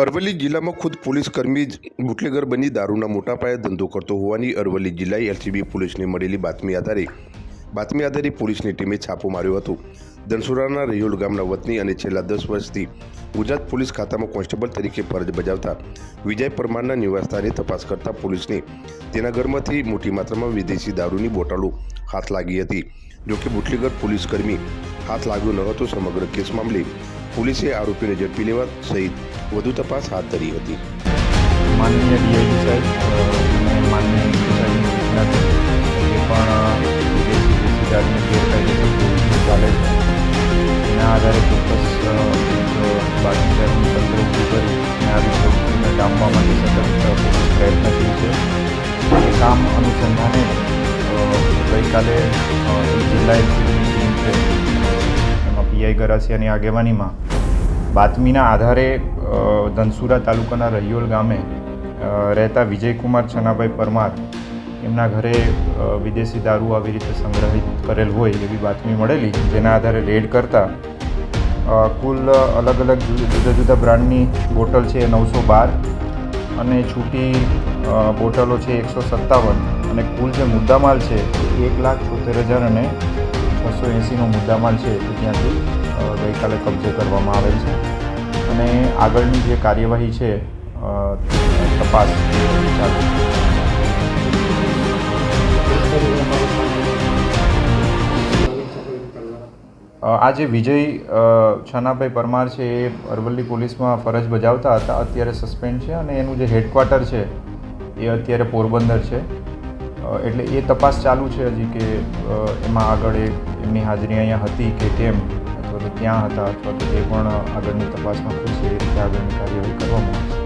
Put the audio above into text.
અરવલ્લી જિલ્લામાં ખુદ પોલીસ કર્મી જ બુટલેગર બની દારૂના મોટા પાયે ધંધો કરતો હોવાની અરવલ્લી જિલ્લા એલસીબી પોલીસને મળેલી બાતમી આધારે બાતમી આધારે પોલીસની ટીમે છાપો માર્યો હતો. ધનસુરાના રહ્યોલ ગામના વતની અને છેલ્લા દસ વર્ષથી ગુજરાત પોલીસ ખાતામાં કોન્સ્ટેબલ તરીકે ફરજ બજાવતા વિજય પરમારના નિવાસસ્થાને તપાસ કરતા પોલીસને તેના ઘરમાંથી મોટી માત્રામાં વિદેશી દારૂની બોટલો હાથ લાગી હતી. જોકે બુટલીગર પોલીસ કર્મી હાથ લાગ્યો ન હતો સમગ્ર કેસ મામલે પોલીસે આરોપીને ઝડપી લેવા સહિત વધુ તપાસ હાથ ધરી હતી. માનનીય ડીઆઈજી સાહેબ અને માનનીય સૂચનાથી જે પણ વિદેશી ગાડીને ગેરકાયદેસર ચાલે છે. એના આધારે ચોક્કસ બાકી ઊભું કરી આવી પ્રવૃત્તિને ડામવા માટે સતત પ્રયત્નશીલ છે. એ કામ અનુસંધાને ગઈકાલે જિલ્લા એમાં પીઆઈ ગરાસિયાની આગેવાનીમાં બાતમીના આધારે ધનસુરા તાલુકાના રહ્યોલ ગામે રહેતા વિજયકુમાર છનાભાઈ પરમાર એમના ઘરે વિદેશી દારૂ આવી રીતે સંગ્રહિત કરેલ હોય એવી બાતમી મળેલી, જેના આધારે રેડ કરતા કુલ અલગ અલગ જુદા જુદા બ્રાન્ડની બોટલ છે નવસો બાર અને છૂટી બોટલો છે એકસો સત્તાવન અને કુલ જે મુદ્દામાલ છે એ એક લાખ છોતેર હજાર અને છસો એંસીનો મુદ્દામાલ છે ત્યાંથી ગઈકાલે કબજે કરવામાં આવેલ છે. અને આગળની જે કાર્યવાહી છે તપાસ ચાલુ. આ જે વિજય છનાભાઈ પરમાર છે, એ અરવલ્લી પોલીસમાં ફરજ બજાવતા હતા. અત્યારે સસ્પેન્ડ છે અને એનું જે હેડક્વાર્ટર છે, એ અત્યારે પોરબંદર છે. એટલે એ તપાસ ચાલુ છે હજી કે એમાં આગળ એમની હાજરી અહીંયા હતી કે કેમ? અથવા તો ક્યાં હતા અથવા તો એ પણ આગળની તપાસમાં ખુલશે એ રીતે આગળની કાર્યવાહી કરવામાં આવશે.